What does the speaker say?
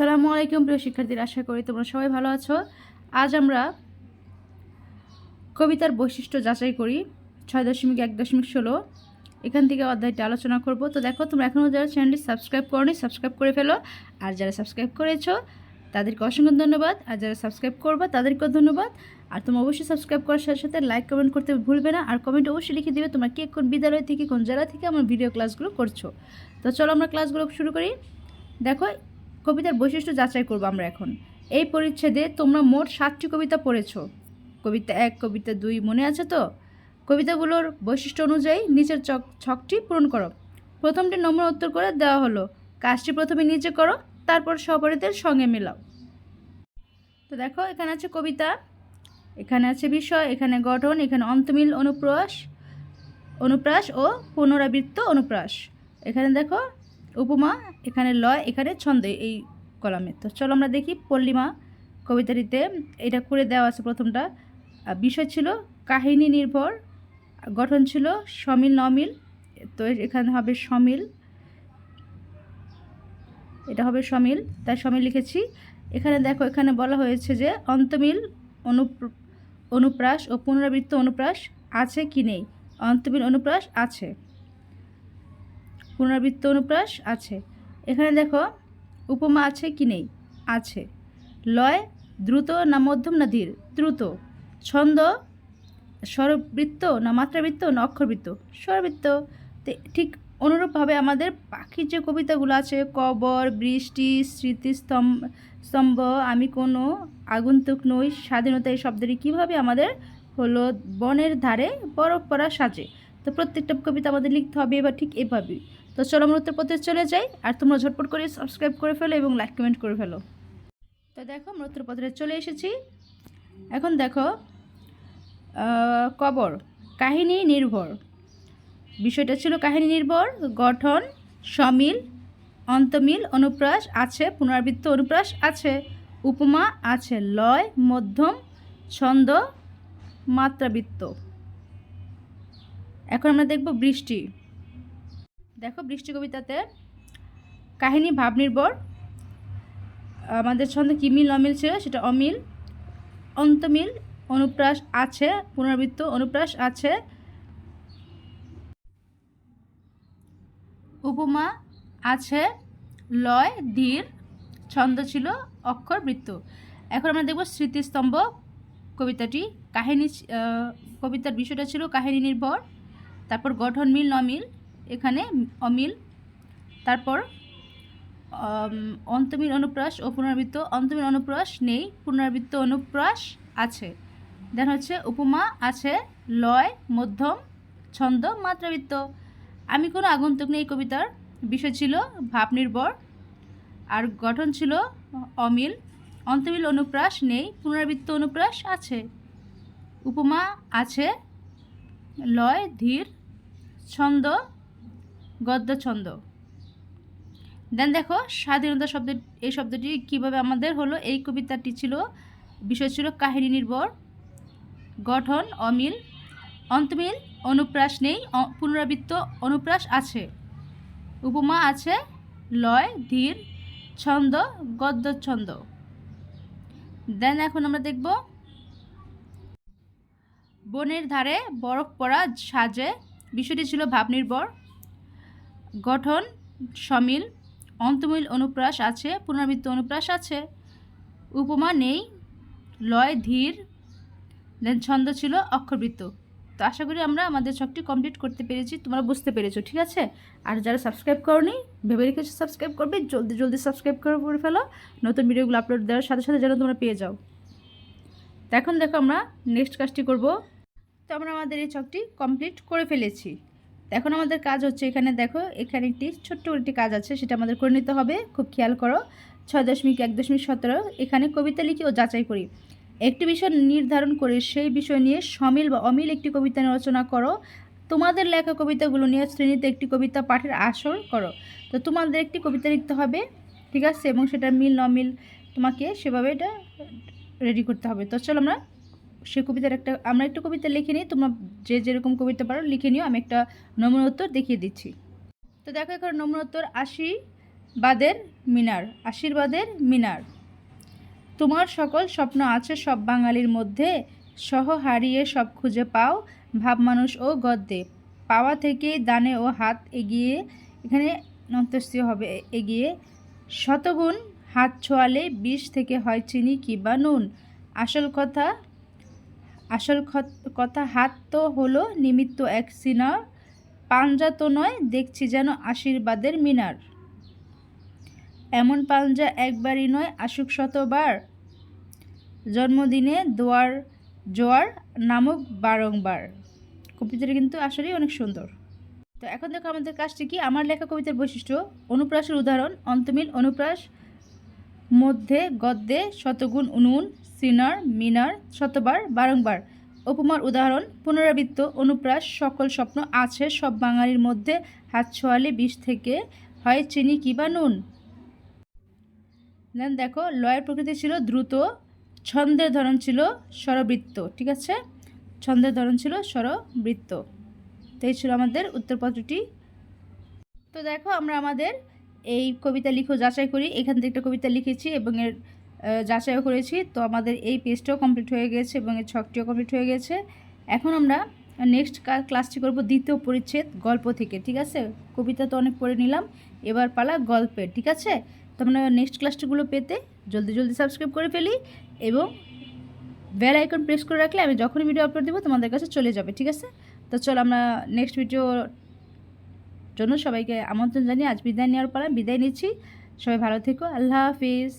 সালামু আলাইকুম, প্রিয় শিক্ষার্থীরা, আশা করি তোমরা সবাই ভালো আছো। আজ আমরা কবিতার বৈশিষ্ট্য যাচাই করি, ছয় দশমিক এক দশমিক ষোলো। এখান থেকে অধ্যায়টা আলোচনা করব। তো দেখো, তোমরা এখনও যারা চ্যানেলটি সাবস্ক্রাইব করনি সাবস্ক্রাইব করে ফেলো। আর যারা সাবস্ক্রাইব করেছ, তাদেরকে অসংখ্য ধন্যবাদ। আর যারা সাবস্ক্রাইব করবে, তাদেরকেও ধন্যবাদ। আর তোমরা অবশ্যই সাবস্ক্রাইব করার সাথে সাথে লাইক কমেন্ট করতে ভুলবে না। আর কমেন্ট অবশ্যই লিখে দেবে তোমরা কে কোন বিদ্যালয় থেকে, কোন জেলা থেকে আমার ভিডিও ক্লাসগুলো করছ। তো চলো আমরা ক্লাসগুলো শুরু করি। দেখো কবিতার বৈশিষ্ট্য যাচাই করব আমরা এখন। এই পরিচ্ছেদে তোমরা মোট সাতটি কবিতা পড়েছ। কবিতা এক, কবিতা দুই মনে আছে তো? কবিতাগুলোর বৈশিষ্ট্য অনুযায়ী নিচের চক ছকটি পূরণ করো। প্রথমটি নম্বর উত্তর করে দেওয়া হলো। কাজটি প্রথমে নিজে করো, তারপর সপরিতের সঙ্গে মেলাও। তো দেখো, এখানে আছে কবিতা, এখানে আছে বিষয়, এখানে গঠন, এখানে অন্তমিল অনুপ্রাস অনুপ্রাস ও পুনরাবৃত্ত অনুপ্রাস। এখানে দেখো উপমা, এখানে লয়, এখানে ছন্দ এই কলামে। তো চলো আমরা দেখি পল্লিমা কবিতাটিতে এটা করে দেওয়া আছে প্রথমটা। বিষয় ছিল কাহিনী নির্ভর, গঠন ছিল সমিল নমিল, তো এখানে হবে সমিল। এটা হবে সমিল, তাই সমিল লিখেছি। এখানে দেখো, এখানে বলা হয়েছে যে অন্তমিল অনুপ অনুপ্রাস ও পুনরাবৃত্ত অনুপ্রাস আছে কি নেই? অন্তমিল অনুপ্রাস আছে। পুনরাবৃত্ত অনুপ্রাস আছে। এখানে দেখো, উপমা আছে কি নেই? আছে। লয়, দ্রুত না মধ্যম না ধীর? দ্রুত। ছন্দ, স্বরবৃত্ত না মাত্রাবৃত্ত না অক্ষরবৃত্ত? স্বরবৃত্ত। ঠিক অনুরূপভাবে আমাদের পাখির যে কবিতাগুলো আছে, কবর, বৃষ্টি স্মৃতিস্তম্ভ স্তম্ভ আমি কোনো আগন্তুক নই, স্বাধীনতা, এই শব্দটি কীভাবে আমাদের হলো বনের ধারে বরফ পড়া সাজে? তো প্রত্যেকটা কবিতা আমাদের লিখতে হবে, এবার ঠিক এভাবেই। তো চলো আমরা উত্তরপত্রে চলে যাই। আর তোমরা ঝটপট করে সাবস্ক্রাইব করে ফেলো এবং লাইক কমেন্ট করে ফেলো। তো দেখো আমরা উত্তরপত্রে চলে এসেছি। এখন দেখো কবর, কাহিনী নির্ভর। বিষয়টা ছিল কাহিনী নির্ভর, গঠন, সমিল, অন্তমিল, অনুপ্রাস আছে, পুনরাবৃত্ত অনুপ্রাস আছে, উপমা আছে, লয়, মধ্যম, ছন্দ, মাত্রাবৃত্ত। এখন আমরা দেখব বৃষ্টি। দেখো বৃষ্টি কবিতাতে কাহিনী ভাব নির্ভর। আমাদের ছন্দ কি মিল, অমিল ছিল? সেটা অমিল। অন্তমিল, অনুপ্রাস আছে, পুনরাবৃত্ত, অনুপ্রাস আছে। উপমা আছে, লয়, ধীর, ছন্দ ছিল অক্ষর, বৃত্ত। এখন আমরা দেখব স্মৃতিস্তম্ভ কবিতাটি। কাহিনী কবিতার বিষয়টা ছিল কাহিনী নির্ভর, তারপর গঠন মিল নমিল এখানে অমিল, তারপর অন্তমিল অনুপ্রাস ও পুনরাবৃত্ত অন্তমিল অনুপ্রাস নেই, পুনরাবৃত্ত অনুপ্রাস আছে। দেন হচ্ছে উপমা আছে, লয়, মধ্যম, ছন্দ, মাত্রাবৃত্ত। আমি কোনো আগন্তুক নেই কবিতার। বিষয় ছিল ভাব নির্ভর। আর গঠন ছিল অমিল। অন্তমিল অনুপ্রাস নেই, পুনরাবৃত্ত অনুপ্রাস আছে। উপমা আছে, লয়, ধীর, ছন্দ গদ্য ছন্দ দেন দেখো, স্বাধীনতা শব্দ এই শব্দটি কীভাবে আমাদের হলো, এই কবিতাটি ছিল, বিষয় ছিল কাহিনী নির্ভর, গঠন অমিল, অন্তমিল, অনুপ্রাস নেই পুনরাবৃত্ত, অনুপ্রাস আছে, উপমা আছে, লয়, ধীর, ছন্দ গদ্য ছন্দ দেন এখন আমরা দেখব, বনের ধারে বরফ পড়া সাজে, বিষয়টি ছিল ভাবনির্ভর গঠন, সমিল, অন্তমিল অনুপ্রাস আছে, পুনরাবৃত্ত অনুপ্রাস আছে। উপমা নেই, লয়, ধীর দেন ছন্দ ছিল অক্ষরবৃত্ত। তো আশা করি আমরা আমাদের ছকটি কমপ্লিট করতে পেরেছি, তোমরা বুঝতে পেরেছ, ঠিক আছে? আর যারা সাবস্ক্রাইব করনি, ভেবে রেখেছো সাবস্ক্রাইব করবে, জলদি জলদি সাবস্ক্রাইব করে ফেলো, নতুন ভিডিওগুলো আপলোড দেওয়ার সাথে সাথে যেন তোমরা পেয়ে যাও। তো এখন দেখো আমরা নেক্সট কাজটি করব। তো আমরা আমাদের এই ছকটি কমপ্লিট করে ফেলেছি। এখন আমাদের কাজ হচ্ছে এখানে দেখো, এখানে একটি ছোট্ট একটি কাজ আছে, সেটা আমাদের করে নিতে হবে। খুব খেয়াল করো, ছয় দশমিক এক দশমিক সতেরো। এখানে কবিতা লিখি ও যাচাই করি। একটি বিষয় নির্ধারণ করে সেই বিষয় নিয়ে সমিল বা অমিল একটি কবিতা রচনা করো। তোমাদের লেখা কবিতাগুলো নিয়ে শ্রেণীতে একটি কবিতা পাঠের আসর করো। তো তোমাদের একটি কবিতা লিখতে হবে, ঠিক আছে? এবং সেটা মিল নমিল তোমাকে সেভাবে এটা রেডি করতে হবে। তো চলো আমরা সে কবিতার একটা, আমরা একটা কবিতা লিখে নিই, তোমরা যে যেরকম কবিতা পারো লিখে নিও, আমি একটা নমুনা উত্তর দেখিয়ে দিচ্ছি। তো দেখো এখানে নমুনা উত্তর আশি আশীর্বাদের মিনার আশীর্বাদের মিনার। তোমার সকল স্বপ্ন আছে সব বাঙালির মধ্যে, সহ হারিয়ে সব খুঁজে পাও ভাব মানুষ ও গদ্যে। পাওয়া থেকে দানে ও হাত এগিয়ে, এখানে অন্তস্থীয় হবে, এগিয়ে। শতগুণ হাত ছোঁয়ালে বিষ থেকে হয় চিনি কিবা নুন? আসল কথা আসল কথা হাত তো হলো নিমিত্ত এক সিনা পাঞ্জা তো নয়, দেখছি যেন আশীর্বাদের মিনার। এমন পাঞ্জা একবারই নয়, আসুক শতবার। জন্মদিনে দোয়ার জোয়ার নামক বারংবার। কবিতাটা কিন্তু আসলেই অনেক সুন্দর। তো এখন দেখো আমাদের কাজটি কি? আমার লেখা কবিতার বৈশিষ্ট্য, অনুপ্রাসের উদাহরণ, অন্তমিল অনুপ্রাস, মধ্যে গদ্যে শতগুণ উনুন সিনার, মিনার, শতবার, বারংবার। উপমার উদাহরণ, পুনরাবৃত্ত, অনুপ্রাস, সকল স্বপ্ন আছে, সব বাঙালির মধ্যে হাত ছোঁয়ালে বিষ থেকে হয় চিনি কিবা নুন? দেন দেখো, লয়ের প্রকৃতি ছিল দ্রুত, ছন্দের ধরন ছিল স্বরবৃত্ত, ঠিক আছে? ছন্দের ধরন ছিল স্বরবৃত্ত। তো এই ছিল আমাদের উত্তরপত্রটি। তো দেখো, আমরা আমাদের এই কবিতা লিখো, যাচাই করি। এখান থেকে একটা কবিতা লিখেছি এবং এর আহ, যাচাইও করেছি। তো আমাদের এই পেজটাও কমপ্লিট হয়ে গেছে এবং এর ছকটিও কমপ্লিট হয়ে গেছে। এখন আমরা নেক্সট ক্লাসটি করব দ্বিতীয় পরিচ্ছেদ গল্প থেকে ঠিক আছে? কবিতা তো অনেক পড়ে নিলাম। এবার পালা গল্পের ঠিক আছে? তোমরা নেক্সট ক্লাসটিগুলো পেতে জলদি জলদি সাবস্ক্রাইব করে ফেলি এবং বেল আইকন প্রেস করে রাখলে আমি যখনই ভিডিও আপলোড দেবো তোমাদের কাছে চলে যাবে ঠিক আছে? তো চলো আমরা নেক্সট ভিডিও জন্য সবাইকে আমন্ত্রণ জানিয়ে আজ বিদায় নেওয়ার পালা। বিদায় নিচ্ছি। সবাই ভালো থেকো। আল্লাহ হাফিজ।